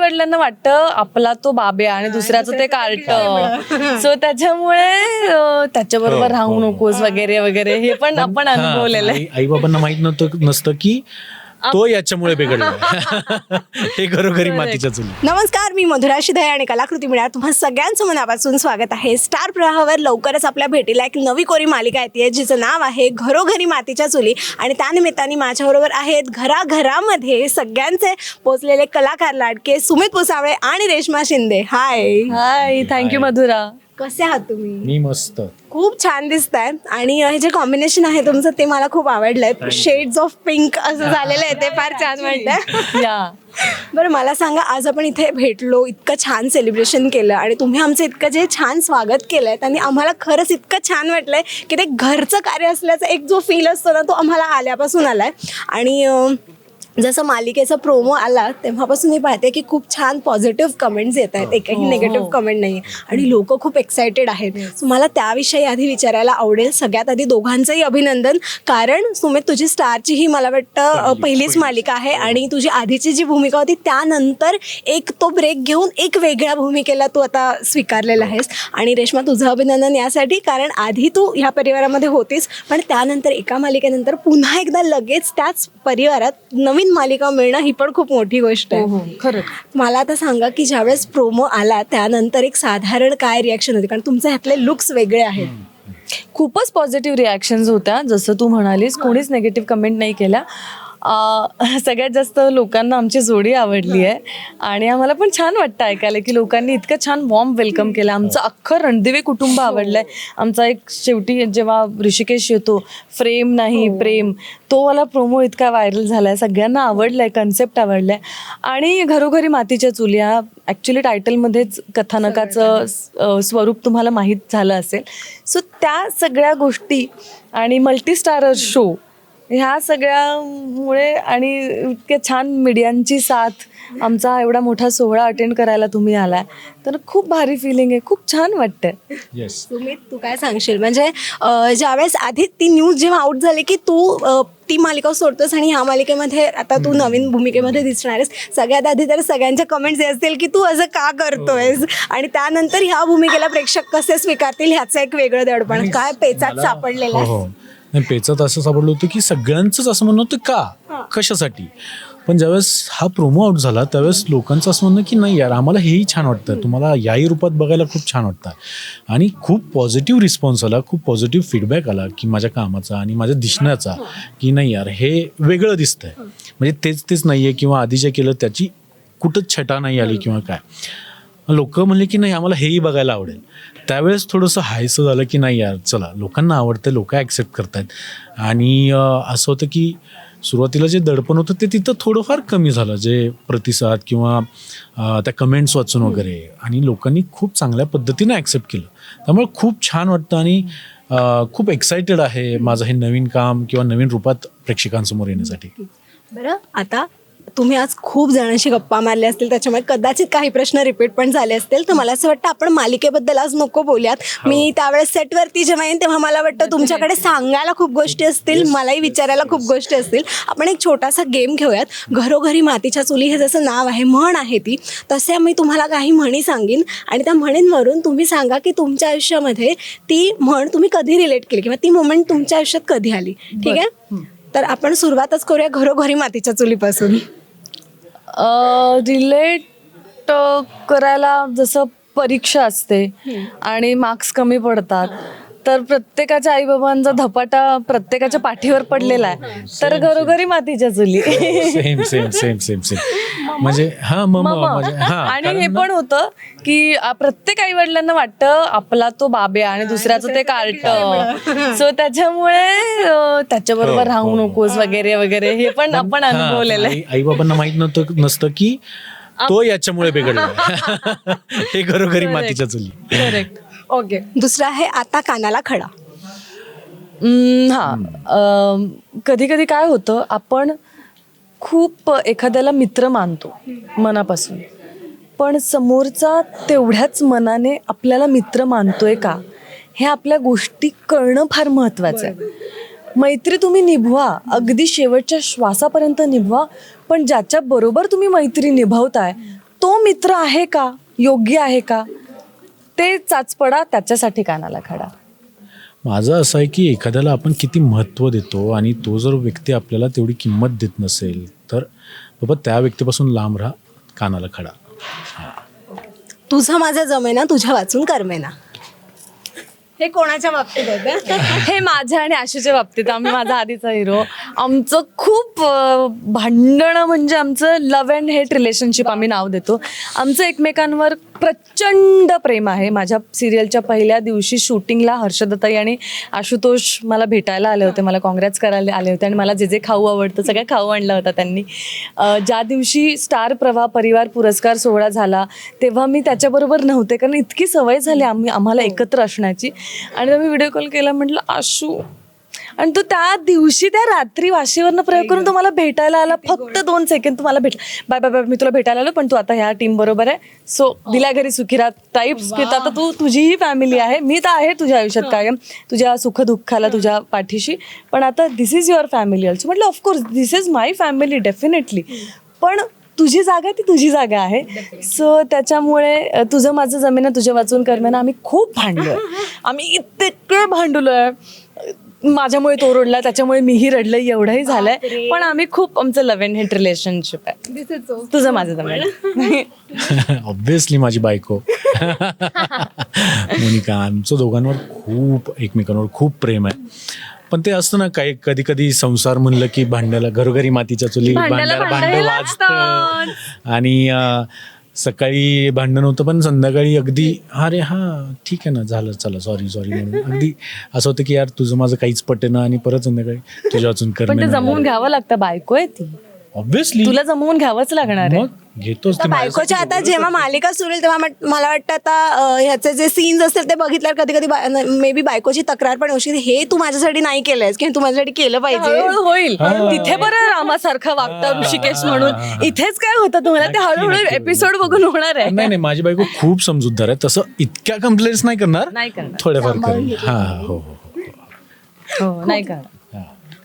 वडिलांना वाटतं आपला तो बाब्या आणि दुसऱ्याचं ते कार्ट सो त्याच्यामुळे त्याच्याबरोबर हो, राहू हो, हो. नकोस वगैरे वगैरे. हे पण आपण अनुभवलेलं आहे. आई बाबांना माहीत नव्हतं नसतं की तो याच्यामुळे बिघडला. हे घरोघरी मातीच्या चुली. नमस्कार मी मधुरा शिधाय आणि कलाकृती मिळा तुम्हा सगळ्यांचं मनापासून स्वागत आहे. स्टार प्रवाहावर लवकरच आपल्या भेटीला एक नवी कोरी मालिका येते. जिचं नाव आहे घरोघरी मातीच्या चुली. आणि त्यानिमित्ताने माझ्याबरोबर आहेत घराघरामध्ये सगळ्यांचे पोचलेले कलाकार लाडके सुमित पुसावळे आणि Reshma Shinde. Hi hi thank you Madhura. कसे आहात तुम्ही? मी मस्त. खूप छान दिसत आहे आणि हे जे कॉम्बिनेशन आहे तुमचं ते मला खूप आवडलंय. शेड्स ऑफ पिंक असं झालेलं आहे ते फार छान वाटतं या बरं मला सांगा आज आपण इथे भेटलो इतकं छान सेलिब्रेशन केलं आणि तुम्ही आमचं इतकं जे छान स्वागत केलंय आणि आम्हाला खरंच इतकं छान वाटलंय की ते घरचं कार्य असल्याचा एक जो फील असतो ना तो आम्हाला आल्यापासून आलाय. आणि अं, जसं मालिकेचा प्रोमो आला तेव्हापासून मी पाहते की खूप छान पॉझिटिव्ह कमेंट्स येत आहेत. एकही हो, निगेटिव्ह हो. कमेंट नाही आणि लोक खूप एक्सायटेड आहेत. So मला त्याविषयी आधी विचारायला आवडेल. सगळ्यात आधी दोघांचंही अभिनंदन. कारण सुमित तुझी स्टारची ही मला वाटतं पहिलीच पहिली. मालिका आहे आणि तुझी आधीची जी भूमिका होती त्यानंतर एक तो ब्रेक घेऊन एक वेगळ्या भूमिकेला तू आता स्वीकारलेला आहेस. आणि रेश्मा तुझं अभिनंदन यासाठी. कारण आधी तू ह्या परिवारामध्ये होतीस पण त्यानंतर एका मालिकेनंतर पुन्हा एकदा लगेच त्याच परिवारात नवीन मालिका मिळणं ही पण खूप मोठी गोष्ट हो हो आहे खरं मला आता सांगा की ज्यावेळेस प्रोमो आला त्यानंतर एक साधारण काय रिॲक्शन होती? कारण तुमचे ह्यातले लुक्स वेगळे आहेत. खूपच पॉझिटिव्ह रिॲक्शन्स होत्या. जसं तू म्हणालीस कोणीच नेगेटिव्ह कमेंट नाही केल्या. अं, सगळ्यात जास्त लोकांना आमची जोडी आवडली आहे. आणि आम्हाला पण छान वाटतं ऐकायला की लोकांनी इतकं छान वॉर्म वेलकम केलं. आमचं अख्खं रणदिवे कुटुंब आवडलंय. आमचा एक शेवटी जेव्हा ऋषिकेश येतो फ्रेम नाही प्रेम. तो वाला प्रोमो इतका व्हायरल झालाय. सगळ्यांना आवडलाय कन्सेप्ट आवडलाय. आणि घरोघरी मातीच्या चुल्या ॲक्च्युली टायटलमध्येच कथानकाचं स्वरूप तुम्हाला माहीत झालं असेल. सो त्या सगळ्या गोष्टी आणि मल्टीस्टारर शो ह्या सगळ्यामुळे आणि इतक्या छान मीडियांची साथ आमचा एवढा मोठा सोहळा अटेंड करायला तुम्ही आलाय. तर खूप भारी फिलिंग आहे खूप छान वाटतंय. येस सुमित तू काय सांगशील? म्हणजे अं, ज्यावेळेस आधी ती न्यूज जेव्हा आउट झाली की तू अं, ती मालिका सोडतोस आणि ह्या मालिकेमध्ये आता तू नवीन भूमिकेमध्ये दिसणार आहेस. सगळ्यात आधी तर सगळ्यांच्या कमेंट्स असतील की तू असं का करतोयस? आणि त्यानंतर ह्या भूमिकेला प्रेक्षक कसे स्वीकारतील ह्याचं एक वेगळं दडपण. काय पेचात सापडलेलं हो आहे? हो. नाही पेचात असं सापडलं होतं की सगळ्यांचंच असं म्हणणं होतं का? कशासाठी? पण ज्यावेळेस हा प्रोमो आउट झाला त्यावेळेस लोकांचं असं म्हणणं की नाही यार आम्हाला हेही छान वाटतं. तुम्हाला याही रूपात बघायला खूप छान वाटतं. आणि खूप पॉझिटिव्ह रिस्पॉन्स आला खूप पॉझिटिव्ह फीडबॅक आला की माझ्या कामाचा आणि माझ्या दिसण्याचा की नाही यार हे वेगळं दिसतंय. म्हणजे तेच तेच नाही आहे किंवा आधी जे केलं त्याची कुठंच छटा नाही आली किंवा काय. लोक म्हणले की नाही आम्हाला हेही बघायला आवडेल. त्यावेळेस थोडंसं हायसं झालं की नाही यार चला लोकांना आवडतं लोक ॲक्सेप्ट करतायत. आणि असं होतं की सुरुवातीला जे दडपण होतं ते तिथं थोडंफार कमी झालं जे प्रतिसाद किंवा त्या कमेंट्स वाचून वगैरे. आणि लोकांनी खूप चांगल्या पद्धतीनं ॲक्सेप्ट केलं. त्यामुळे खूप छान वाटतं आणि खूप एक्सायटेड आहे माझं हे नवीन काम किंवा नवीन रूपात प्रेक्षकांसमोर येण्यासाठी. बरं आता तुम्ही आज खूप जणांशी गप्पा मारल्या असतील त्याच्यामुळे कदाचित काही प्रश्न रिपीट पण झाले असतील. तर मला असं वाटतं आपण मालिकेबद्दल आज नको बोलूयात. मी त्यावेळेस सेटवरती जेव्हा येईन तेव्हा मला वाटतं तुमच्याकडे सांगायला खूप गोष्टी असतील मलाही विचारायला खूप गोष्टी असतील. आपण एक छोटासा गेम घेऊयात. घरोघरी मातीच्या चुली हे जसं नाव आहे म्हण आहे ती तसे मी तुम्हाला काही म्हणी सांगीन. आणि त्या म्हणींवरून तुम्ही सांगा की तुमच्या आयुष्यामध्ये ती म्हण तुम्ही कधी रिलेट केली? किंवा ती मोमेंट तुमच्या आयुष्यात कधी आली? ठीक आहे? तर आपण सुरुवातच करूया घरोघरी मातीच्या चुलीपासून. रिलेट करायला जसं परीक्षा असते आणि मार्क्स कमी पडतात. तर प्रत्येकाच्या आईबाबांचा धपाटा प्रत्येकाच्या पाठीवर पडलेला आहे. तर घरोघरी मातीच्या चुली. Same same same same same म्हणजे हा म्हणजे हा आणि हे पण होतं की आ, प्रत्येक आई वडिलांना वाटतं आपला तो बाब्या आणि दुसऱ्याचं ते कार्ट सो त्याच्यामुळे अ, त्याच्याबरोबर हो, राहू हो, हो. नकोस वगैरे वगैरे हे पण आपण अनुभवलेलं आहे. आई बाबांना माहीत नव्हतं नसतं की तो याच्यामुळे बिघडला. हे घरोघरी मातीच्या चुली. Correct okay. दुसरा आहे आता कानाला खडा. हा. कधी कधी काय होतं आपण खूप एखाद्याला मित्र मानतो मनापासून. पण समोरचा तेवढ्याच मनाने आपल्याला मित्र मानतोय का हे आपल्या गोष्टी कळणं फार महत्वाचं आहे. मैत्री तुम्ही निभवा अगदी शेवटच्या श्वासापर्यंत निभवा पण ज्याच्या बरोबर तुम्ही मैत्री निभावताय तो मित्र आहे का? योग्य आहे का? ते चाचपडा त्याच्यासाठी कानाला खडा. माझं असं आहे की एखाद्याला आपण किती महत्त्व देतो आणि तो जर व्यक्ती आपल्याला तेवढी किंमत देत नसेल तर बाबा त्या व्यक्तीपासून लांब राहा कानाला खडा. तुझं माझं जमेना तुझ्या वाचून करमेना. हे कोणाच्या बाबतीत होतं हे? माझ्या आणि आशूच्या बाबतीत. आम्ही माझा आधीचा हिरो आमचं खूप अं, भांडणं म्हणजे आमचं लव्ह अँड हेट रिलेशनशिप आम्ही नाव देतो. आमचं एकमेकांवर प्रचंड प्रेम आहे. माझ्या सिरियलच्या पहिल्या दिवशी शूटिंगला हर्षदताई आणि आशुतोष मला भेटायला आले होते. मला काँग्रेस करायला आले होते आणि मला जे जे खाऊ आवडतं सगळ्या खाऊ आणला होता त्यांनी. ज्या दिवशी स्टार प्रवाह परिवार पुरस्कार सोहळा झाला तेव्हा मी त्याच्याबरोबर नव्हते. कारण इतकी सवय झाली आम्ही आम्हाला एकत्र असण्याची. आणि मी व्हिडिओ कॉल केला म्हटलं आशू आणि तो त्या दिवशी त्या रात्री वाशीवरनं प्रयोग करून तो मला भेटायला आला. फक्त दोन सेकंड तू मला भेट बाय बाय बाय मी तुला भेटायला आलो पण तू आता ह्या टीम बरोबर आहे. सो दिल्या घरी सुखीरात टाईप्स की आता तू तुझीही फॅमिली आहे. मी तर आहे तुझ्या आयुष्यात कायम. तुझ्या सुखदुःखाला तुझ्या पाठीशी. पण आता this is your family also म्हटलं of course this is my family definitely पण तुझी जागा ती तुझी जागा आहे. सो त्याच्यामुळे तुझं माझं जमीन तुझ्या वाचून करमेना आम्ही खूप भांडलोय. आम्ही इतके भांडलोय. माझ्यामुळे तो रडला त्याच्यामुळे मीही रडलंय एवढंही झालंय. पण आम्ही खूप आमचं लव्ह अँड हेट रिलेशनशिप आहे. तुझं माझं ऑब्विसली माझी बायको. मोनिका आमचं दोघांवर खूप एकमेकांवर खूप प्रेम आहे. पण ते असतं ना काही कधी कधी संसार म्हणलं की भांड्याला घरोघरी मातीच्या चुली भांड्याला भांडं भांड वाजतं. आणि सकाळी भांडण होतं पण संध्याकाळी अगदी अरे हा ठीक आहे ना झालं चला सॉरी सॉरी म्हणून. अगदी असं होतं की यार तुझं माझं काहीच पटेना आणि परत संध्याकाळी तुझ्या वाचून कर पण ते जमवून घ्यावं लागतं बायको आहे ती. ऑब्विसली तुला जमवून घ्यावंच लागणार आहे. मग घेतोच तर ते बायकोच्या आता जेव्हा मालिका सुरू होईल तेव्हा मट- मला वाटतं आता अं, ह्याचे जे सीन्स असतील ते बघितल्यावर कधी कधी मे बी बायकोची तक्रार पण होशी हे तू माझ्यासाठी नाही केलंयस किंवा तू माझ्यासाठी केलं पाहिजे? हळूहळू होईल. तिथे बरं रामासारखा वागता ऋषिकेश म्हणून. इथेच काय होतं तुम्हाला? ते हळूहळू एपिसोड बघून होणार आहे. नाही नाही माझी बायको खूप समजूतदार आहे. तसं इतक्या कंप्लेंट्स नाही करणार. नाही करणार. थोड्याफार करेल हा हा हो हो हो. हो नाही करणार.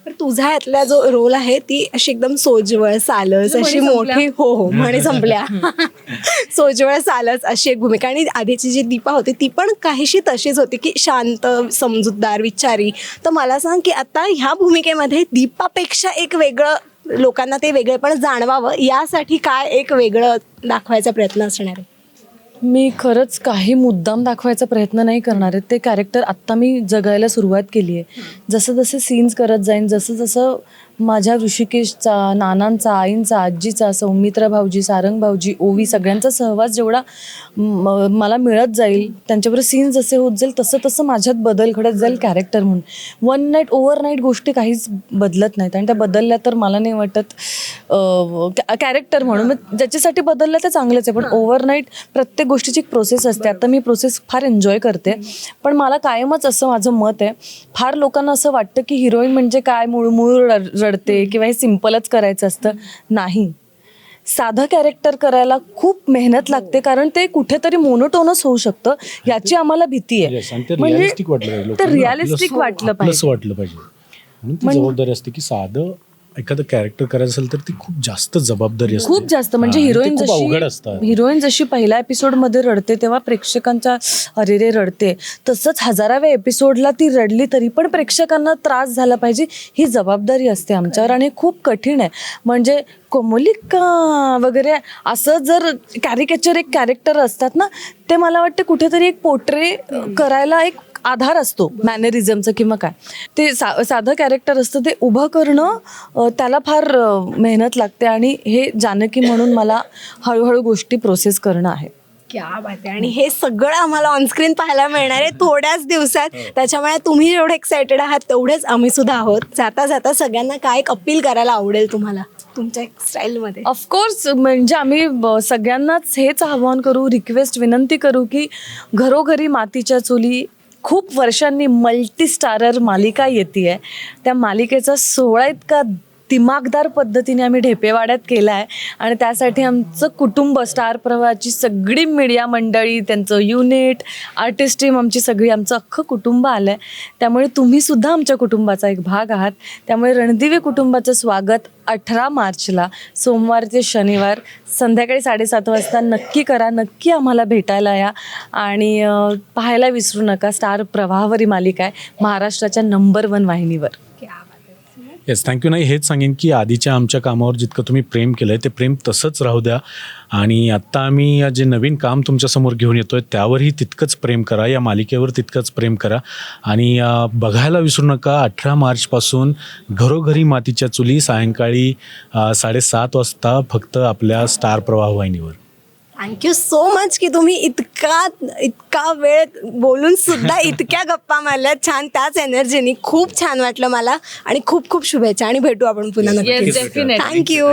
तर तुझा यातला जो रोल आहे ती अशी एकदम सोजवळ सालस अशी मोठी हो हो म्हणे संपल्या. सोजवळ सालस अशी एक भूमिका. आणि आधीची जी दीपा होती ती पण काहीशी तशीच होती की शांत समजूतदार विचारी. तर मला सांग की आता ह्या भूमिकेमध्ये दीपापेक्षा एक वेगळं लोकांना ते वेगळेपण जाणवावं यासाठी काय एक वेगळं दाखवायचा प्रयत्न असणार आहे? मी खरंच काही मुद्दाम दाखवायचा प्रयत्न नाही करणार आहे. ते कॅरेक्टर आत्ता मी जगायला सुरुवात केली आहे जसं जसं सीन्स करत जाईन जसं जसं माझ्या ऋषिकेशचा नानांचा आईंचा आजीचा सौमित्र भाऊजी सारंग भाऊजी ओवी सगळ्यांचा सहवास जेवढा मला मिळत जाईल त्यांच्याबरोबर सीन जसे होत जाईल तसं तसं माझ्यात बदल घडत जाईल कॅरेक्टर म्हणून. वन नाईट ओव्हर नाईट गोष्टी काहीच बदलत नाहीत आणि त्या बदलल्या तर मला नाही वाटत कॅरेक्टर म्हणून. मग ज्याच्यासाठी बदललं ते चांगलंच आहे पण ओव्हरनाईट प्रत्येक गोष्टीची एक प्रोसेस असते. आता मी प्रोसेस फार एन्जॉय करते पण मला कायमच असं माझं मत आहे. फार लोकांना असं वाटतं की हिरोईन म्हणजे काय? मुळमुळ रडते किंवा हे सिम्पलच करायचं असतं नाही. साधं कॅरेक्टर करायला खूप मेहनत लागते कारण ते कुठेतरी मोनोटोनस होऊ शकतं याची आम्हाला भीती आहे. म्हणजे रिअलिस्टिक वाटलं पाहिजे ते. रिअलिस्टिक वाटलं पाहिजे. वाटलं जबाबदारी असते की साधं एखादं कॅरेक्टर करायचं असेल तर ती खूप जास्त जबाबदारी असते. खूप जास्त म्हणजे हा, आणि ते हिरोईन खूप अवघड जशी हिरोईन जशी पहिल्या एपिसोडमध्ये रडते तेव्हा प्रेक्षकांच्या अरे रे रडते. तसंच हजाराव्या एपिसोडला ती रडली तरी पण प्रेक्षकांना त्रास झाला पाहिजे ही जबाबदारी असते आमच्यावर आणि खूप कठीण आहे. म्हणजे कोमलिका वगैरे असं जर कॅरिकेचर एक कॅरेक्टर असतात ना ते मला वाटतं कुठेतरी एक पोट्रे करायला एक आधार असतो मॅनरिझमचं किंवा काय. ते सा साधं कॅरेक्टर असतं ते उभं करणं त्याला फार मेहनत लागते आणि हे जानकी म्हणून मला हळूहळू गोष्टी प्रोसेस करणं आहे. क्या बात आहे. आणि हे सगळं आम्हाला ऑनस्क्रीन पाहायला मिळणार आहे थोड्याच दिवसात. त्याच्यामुळे तुम्ही जेवढे एक्सायटेड आहात तेवढेच आम्ही सुद्धा आहोत. जाता जाता सगळ्यांना काय एक अपील करायला आवडेल तुम्हाला? तुमच्या स्टाईलमध्ये ऑफकोर्स म्हणजे आम्ही सगळ्यांनाच हेच आवाहन करू रिक्वेस्ट विनंती करू की घरोघरी मातीच्या चुली खूप वर्षांनी मल्टी स्टारर मालिका येते आहे त्या मालिकेचा सोहळा इतका दिमागदार पद्धतीने आम्ही ढेपेवाड्यात केला आहे. आणि त्यासाठी आमचं कुटुंब स्टार प्रवाहाची सगळी मीडिया मंडळी त्यांचं युनिट आर्टिस्ट टीम आमची सगळी आमचं अख्खं कुटुंब आलं आहे त्यामुळे तुम्हीसुद्धा आमच्या कुटुंबाचा एक भाग आहात. त्यामुळे रणदिवे कुटुंबाचं स्वागत अठरा मार्चला सोमवार ते शनिवार संध्याकाळी साडेसात वाजता नक्की करा नक्की आम्हाला भेटायला या. आणि पाहायला विसरू नका स्टार प्रवाहावरी मालिका आहे महाराष्ट्राच्या नंबर वन वाहिनीवर. येस थँक्यू नाही हेच सांगेन की आधीच्या आमच्या कामावर जितकं तुम्ही प्रेम केलं आहे ते प्रेम तसंच राहू द्या. आणि आत्ता आम्ही जे नवीन काम तुमच्यासमोर घेऊन येतो आहे त्यावरही तितकंच प्रेम करा. या मालिकेवर तितकंच प्रेम करा. आणि बघायला विसरू नका अठरा मार्चपासून घरोघरी मातीच्या चुली सायंकाळी साडेसात वाजता फक्त आपल्या स्टार प्रवाह वाहिनीवर. थँक्यू सो मच की तुम्ही इतका इतका वेळ बोलून सुद्धा इतक्या गप्पा मारल्या छान त्याच एनर्जीनी खूप छान वाटलं मला. आणि खूप खूप शुभेच्छा आणि भेटू आपण पुन्हा नक्की थँक्यू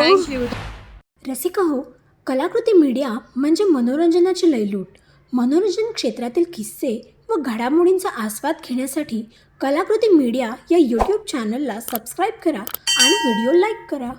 रसिका हो कलाकृती मीडिया म्हणजे मनोरंजनाची लयलूट. मनोरंजन क्षेत्रातील किस्से व घडामोडींचा आस्वाद घेण्यासाठी कलाकृती मीडिया या यूट्यूब चॅनलला सबस्क्राईब करा आणि व्हिडिओ लाईक करा.